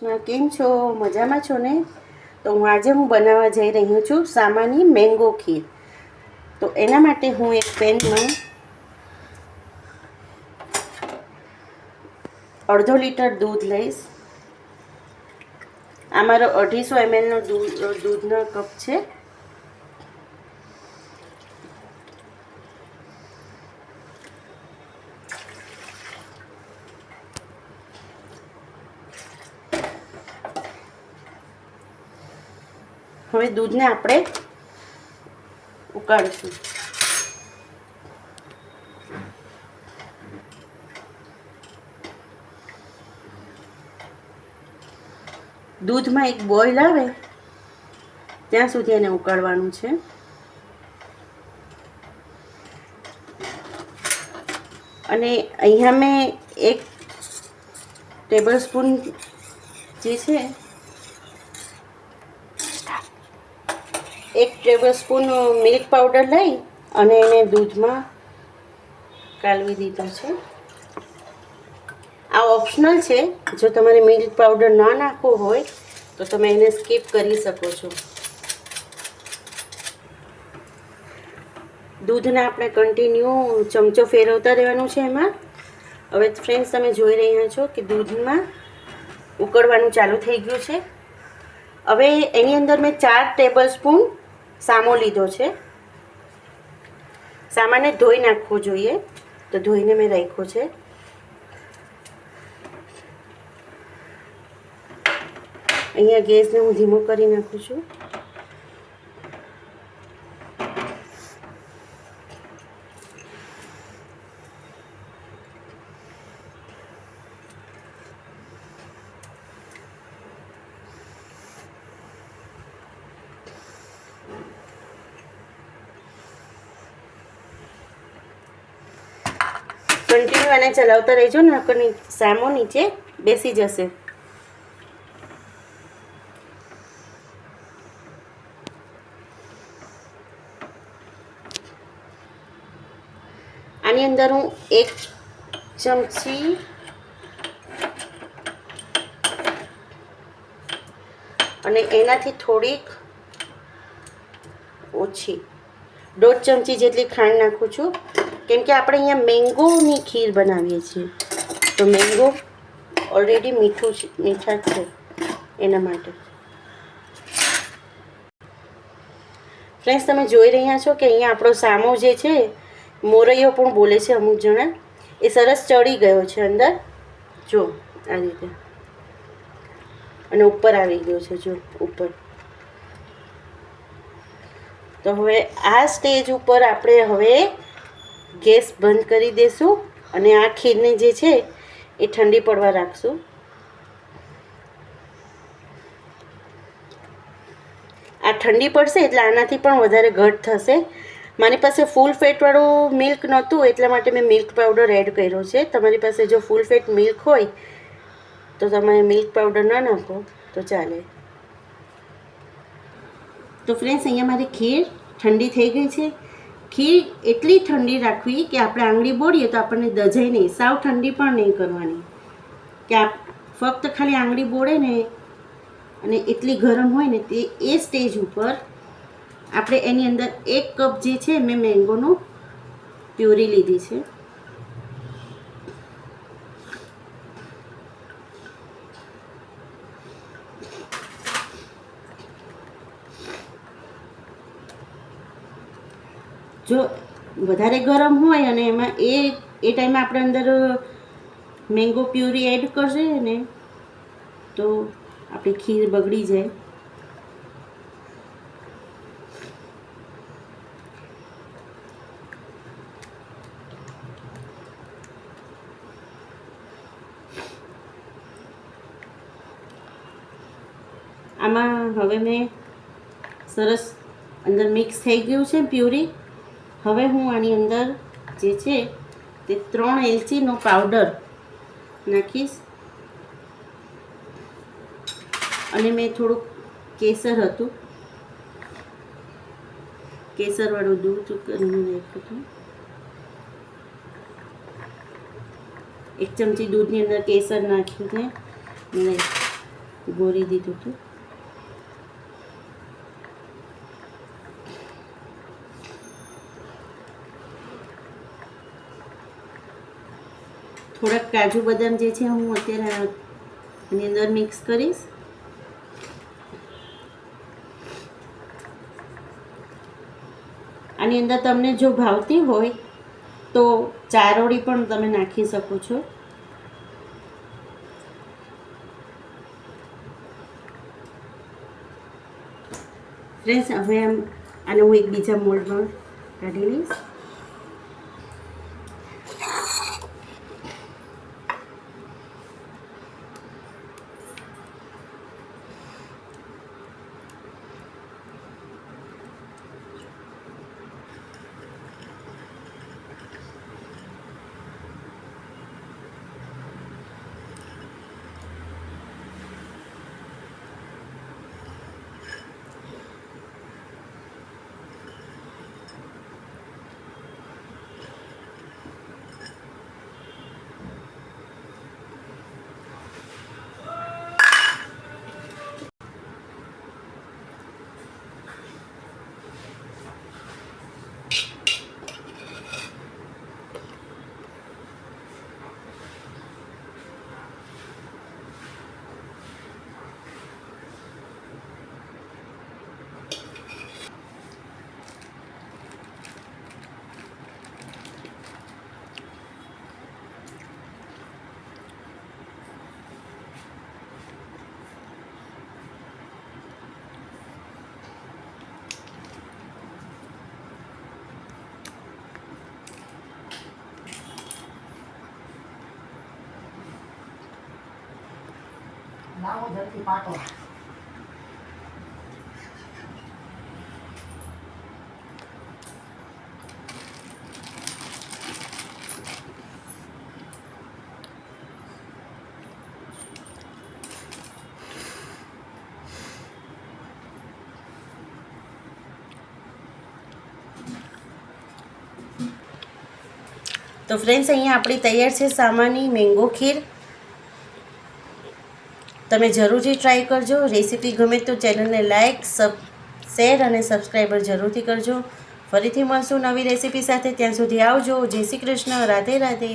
કેમ છો? મજામાં છો ને? તો હું આજે હું બનાવવા જઈ રહી છું સામાની મેંગો ખીર. તો એના માટે હું એક પેનમાં અડધો લીટર દૂધ લઈશ. આ મારો અઢીસો એમએલનો દૂધ, દૂધનો કપ છે. હવે દૂધને આપણે ઉકાળીશું. દૂધમાં એક બોઇલ આવે, ત્યાં સુધી એને ઉકાળવાનું છે. અને અહીંયા મેં એક ટેબલ સ્પૂન જે છે એક ટેબલ સ્પૂન મિલ્ક પાવડર લઈ અને એને દૂધમાં કાલવી દીધો છે. આ ઓપ્શનલ છે. જો તમારે મિલ્ક પાવડર ના નાખવો હોય, તો તમે એને સ્કીપ કરી શકો છો. દૂધને આપણે કન્ટિન્યુ ચમચો ફેરવતા રહેવાનું છે એમાં. હવે ફ્રેન્ડ્સ તમે જોઈ રહ્યા છો કે દૂધમાં ઉકળવાનું ચાલુ થઈ ગયું છે. હવે એની અંદર મેં ચાર ટેબલ સ્પૂન સામો લીધો છે. સામાને ધોઈ નાખવો જોઈએ. તો ધોઈને મેં રાખ્યો છે. અહીંયા ગેસને હું ધીમો કરી નાખું છું. કન્ટિન્યુ એને ચલાવતા રહેજો ને નકર સામો નીચે બેસી જશે. આની અંદર હું એક ચમચી અને એનાથી થોડીક ઓછી દોઢ ચમચી જેટલી ખાંડ નાખું છું. કેમ કે આપણે અહીંયા મેંગોની ખીર બનાવીએ છીએ. તો મેંગો ઓલરેડી મીઠું છે, મીઠા છે એના માટે. ફ્રેન્ડ્સ તમે જોઈ રહ્યા છો કે અહીંયા આપણો સામો જે છે, મોરૈયો પણ બોલે છે અમુક જણા. એ સરસ ચડી ગયો છે અંદર. જો, આ રીતે. અને ઉપર આવી ગયો છે, જો, ઉપર. તો હવે આ સ્ટેજ ઉપર આપણે હવે ગેસ બંધ કરી દઈશું અને આ ખીરને જે છે એ ઠંડી પડવા રાખશું. આ ઠંડી પડશે એટલે આનાથી પણ વધારે ઘટ થશે. મારી પાસે ફૂલ ફેટવાળું મિલ્ક નહોતું, એટલા માટે મેં મિલ્ક પાવડર એડ કર્યો છે. તમારી પાસે જો ફૂલ ફેટ મિલ્ક હોય, તો તમે મિલ્ક પાવડર ન નાખો, તો ચાલે. તો ફ્રેન્ડ્સ અહીંયા મારી ખીર ઠંડી થઈ ગઈ છે. ખીર એટલી ઠંડી રાખવી કે આપણે આંગળી બોળીએ તો આપણને દજાય નહીં. સાવ ઠંડી પણ નહીં કરવાની. કે આપ ફક્ત ખાલી આંગળી બોળે ને અને એટલી ગરમ હોય ને તે એ સ્ટેજ ઉપર આપણે એની અંદર એક કપ જે છે, મેં મેંગોનું પ્યુરી લીધી છે. જો વધારે ગરમ હોય અને એમાં એ એ ટાઈમે આપણે અંદર મેંગો પ્યુરી એડ કરશે ને, તો આપણી ખીર બગડી જાય. આમાં હવે મેં સરસ અંદર મિક્સ થઈ ગયું છે પ્યુરી હવે હું આની અંદર જે છે તે ત્રણ એલચીનો પાવડર નાખીશ. અને મેં થોડુંક કેસર હતું. કેસરવાળું દૂધ કરીને નાખ્યું હતું. એક ચમચી દૂધની અંદર કેસર નાખ્યું અને ગોરી દીધું હતું. થોડાક કાજુ બદામ જે છે હું અત્યારે એની અંદર મિક્સ કરીશ. આની અંદર તમને જો ભાવતી હોય તો ચારોળી પણ તમે નાખી શકો છો. ફ્રેન્ડ્સ હવે આમ આને હું એક બીજા મોલ્ડમાં કાઢી લઈશ. તો ફ્રેન્ડ્સ અહીંયા આપણી તૈયાર છે સામાની મેંગો ખીર. તમે જરૂરથી ટ્રાય કરજો. રેસીપી ગમે તો ચેનલને લાઇક સબ શેર અને સબસ્ક્રાઈબર જરૂરથી કરજો. ફરીથી મળશું નવી રેસીપી સાથે. ત્યાં સુધી આવજો. જય શ્રી કૃષ્ણ. રાધે રાધે.